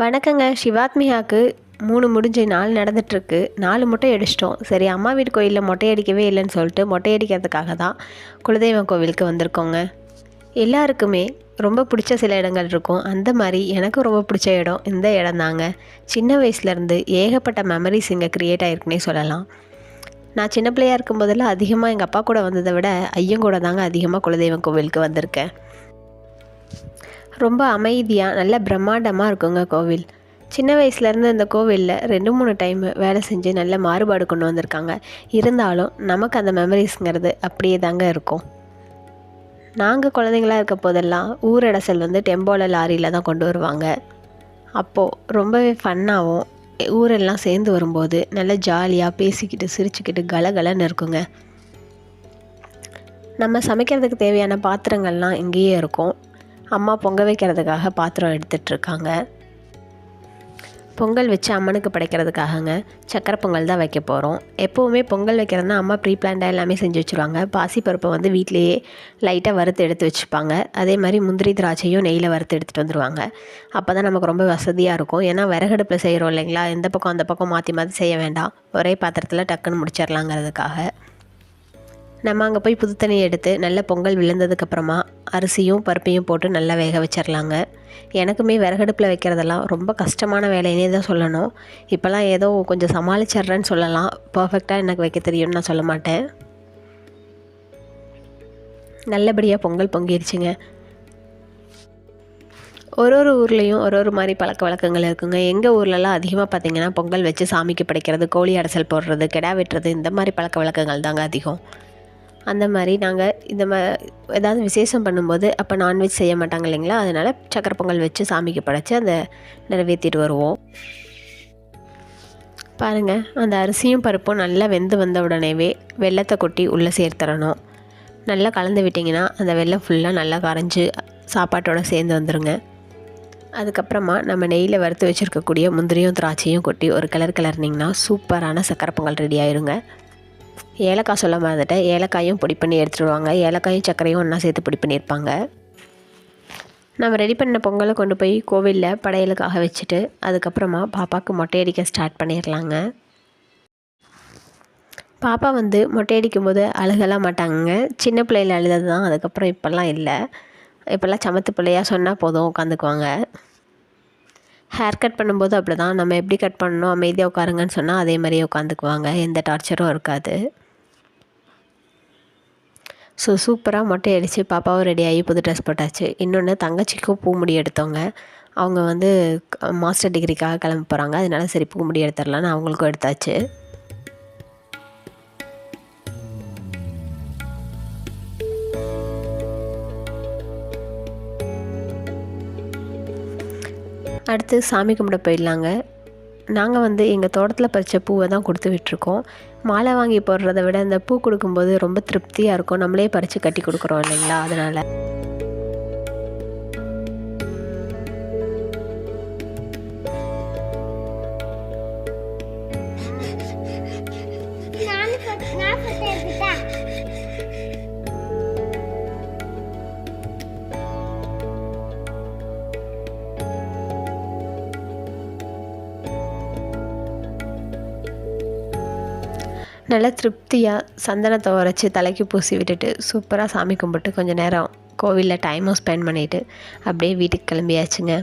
வணக்கங்க. சிவாத்மிகாவுக்கு மூணு முடிஞ்சு நாள் நடந்துட்டுருக்கு. நாலு மொட்டை அடிச்சிட்டோம். சரி அம்மா வீட்டு கோயிலில் மொட்டை அடிக்கவே இல்லைன்னு சொல்லிட்டு மொட்டை அடிக்கிறதுக்காக தான் குலதெய்வம் கோவிலுக்கு வந்திருக்கோங்க. எல்லாருக்குமே ரொம்ப பிடிச்ச சில இடங்கள் இருக்கும். அந்த மாதிரி எனக்கும் ரொம்ப பிடிச்ச இடம் இந்த இடம் தாங்க. சின்ன வயசுலேருந்து ஏகப்பட்ட மெமரிஸ் இங்கே க்ரியேட் ஆகிருக்குன்னே சொல்லலாம். நான் சின்ன பிள்ளையா இருக்கும் போதெல்லாம் அதிகமாக எங்கள் அப்பா கூட வந்ததை விட ஐயன் கூட தாங்க அதிகமாக குலதெய்வம் கோவிலுக்கு வந்திருக்கேன். ரொம்ப அமைதியாக நல்ல பிரம்மாண்டமாக இருக்குங்க கோவில். சின்ன வயசுலேருந்து இந்த கோவிலில் ரெண்டு மூணு டைம் வேலை செஞ்சு நல்ல மாறுபாடு கொண்டு வந்திருக்காங்க. இருந்தாலும் நமக்கு அந்த மெமரிஸ்ங்கிறது அப்படியே தாங்க இருக்கும். நாங்கள் குழந்தைங்களா இருக்க போதெல்லாம் ஊரடசல் வந்து டெம்போவில் லாரியில் தான் கொண்டு வருவாங்க. அப்போது ரொம்பவே ஃபன்னாகவும் ஊரெல்லாம் சேர்ந்து வரும்போது நல்ல ஜாலியாக பேசிக்கிட்டு சிரிச்சுக்கிட்டு கலகலன்னு இருக்குங்க. நம்ம சமைக்கிறதுக்கு தேவையான பாத்திரங்கள்லாம் இங்கேயே இருக்கும். அம்மா பொங்க வைக்கிறதுக்காக பாத்திரம் எடுத்துட்ருக்காங்க. பொங்கல் வச்சு அம்மனுக்கு படைக்கிறதுக்காகங்க சக்கரை பொங்கல் தான் வைக்க போகிறோம் எப்போவுமே பொங்கல் வைக்கிறதுனா அம்மா ப்ரீ பிளான்டாக எல்லாமே செஞ்சு வச்சுருவாங்க. பாசிப்பருப்பை வந்து வீட்லேயே லைட்டாக வறுத்து எடுத்து வச்சுப்பாங்க. அதே மாதிரி முந்திரி திராட்சையும் நெய்யில் வறுத்து எடுத்துகிட்டு வந்துடுவாங்க அப்போ தான் நமக்கு ரொம்ப வசதியாக இருக்கும். ஏன்னா விறகடுப்பில் செய்கிறோம் இல்லைங்களா? எந்த பக்கம் அந்த பக்கம் மாற்றி மாற்றி செய்ய வேண்டாம். ஒரே பாத்திரத்தில் டக்குன்னு முடிச்சிடலாங்கிறதுக்காக நம்ம அங்கே போய் புது தண்ணி எடுத்து நல்ல பொங்கல் விழுந்ததுக்கப்புறமா அரிசியும் பருப்பையும் போட்டு நல்லா வேக வச்சிடலாங்க எனக்குமே விறகடுப்பில் வைக்கிறதெல்லாம் ரொம்ப கஷ்டமான வேலைன்னே தான் சொல்லணும். இப்போல்லாம் ஏதோ கொஞ்சம் சமாளிச்சிட்றேன்னு சொல்லலாம். பர்ஃபெக்டாக எனக்கு வைக்க தெரியும்னு நான் சொல்ல மாட்டேன். நல்லபடியாக பொங்கல் பொங்கிருச்சுங்க. ஒரு ஒரு ஊர்லேயும் ஒரு ஒரு மாதிரி பழக்க வழக்கங்கள் இருக்குங்க. எங்கள் ஊர்லலாம் அதிகமாக பார்த்திங்கன்னா பொங்கல் வச்சு சாமிக்கு படைக்கிறது கோழி அடைசல் போடுறது கிடா வெட்டுறது இந்த மாதிரி பழக்க வழக்கங்கள் தாங்க அதிகம். அந்த மாதிரி நாங்கள் இந்த மா ஏதாவது விசேஷம் பண்ணும்போது அப்போ நான்வெஜ் செய்ய மாட்டாங்க இல்லைங்களா? அதனால் சக்கரை பொங்கல் வச்சு சாமிக்கு படைச்சி அந்த நிறைவேற்றிட்டு வருவோம். பாருங்கள் அந்த அரிசியும் பருப்பும் நல்லா வெந்து வந்த உடனேவே வெள்ளத்தை கொட்டி உள்ளே சேர்த்துறணும் நல்லா கலந்து விட்டிங்கன்னா அந்த வெள்ளம் ஃபுல்லாக நல்லா கரைஞ்சி சாப்பாட்டோட சேர்ந்து வந்துடுங்க அதுக்கப்புறமா நம்ம நெய்யில் வறுத்து வச்சுருக்கக்கூடிய முந்திரியும் திராட்சையும் கொட்டி ஒரு கலர் கலர்னிங்கன்னா சூப்பரான சக்கரை பொங்கல் ரெடி ஆயிருங்க. ஏலக்காய் சொல்ல மறந்துட்டேன். ஏலக்காயும் பொடி பண்ணி எடுத்துடுவாங்க. ஏலக்காயும் சர்க்கரையும் ஒன்றா சேர்த்து பொடி பண்ணியிருப்பாங்க. நம்ம ரெடி பண்ண பொங்கலை கொண்டு போய் கோவிலில் படையலுக்காக வச்சுட்டு அதுக்கப்புறமா பாப்பாவுக்கு மொட்டை அடிக்க ஸ்டார்ட் பண்ணிடலாங்க. பாப்பா வந்து மொட்டை அடிக்கும் போது அழுகலாம் மாட்டாங்க சின்ன பிள்ளையில் அழுதது தான் அதுக்கப்புறம் இப்போல்லாம் இல்லை. இப்போல்லாம் சமத்து பிள்ளையாக சொன்னால் போதும் உட்காந்துக்குவாங்க. ஹேர் கட் பண்ணும்போது அப்படி தான் நம்ம எப்படி கட் பண்ணணும்? அமைதியாக உட்காருங்கன்னு சொன்னால் அதே மாதிரியே உட்காந்துக்குவாங்க. எந்த டார்ச்சரும் இருக்காது. ஸோ சூப்பராக மொட்டை அடித்து பாப்பாவும் ரெடி ஆகி புது ட்ரெஸ் போட்டாச்சு. இன்னொன்று தங்கச்சிக்கும் பூ முடி எடுத்தவங்க. அவங்க வந்து மாஸ்டர் டிகிரிக்காக கிளம்ப போகிறாங்க அதனால சரி பூ முடி எடுத்துடலான்னு அவங்களுக்கும் எடுத்தாச்சு. அடுத்து சாமி கும்பிட போயிடலாங்க. நாங்கள் வந்து எங்கள் தோட்டத்தில் பறித்த பூவை தான் கொடுத்து விட்டுருக்கோம். மாலை வாங்கி போடுறத விட இந்த பூ கொடுக்கும்போது ரொம்ப திருப்தியாக இருக்கும். நம்மளே பறித்து கட்டி கொடுக்குறோம் இல்லைங்களா? அதனால். நல்லா திருப்தியாக சந்தனத்தை உரைச்சி தலைக்கு பூசி விட்டுட்டு சூப்பராக சாமி கும்பிட்டு கொஞ்சம் நேரம் கோவிலில் டைமும் ஸ்பெண்ட் பண்ணிவிட்டு அப்படியே வீட்டுக்கு கிளம்பியாச்சுங்க.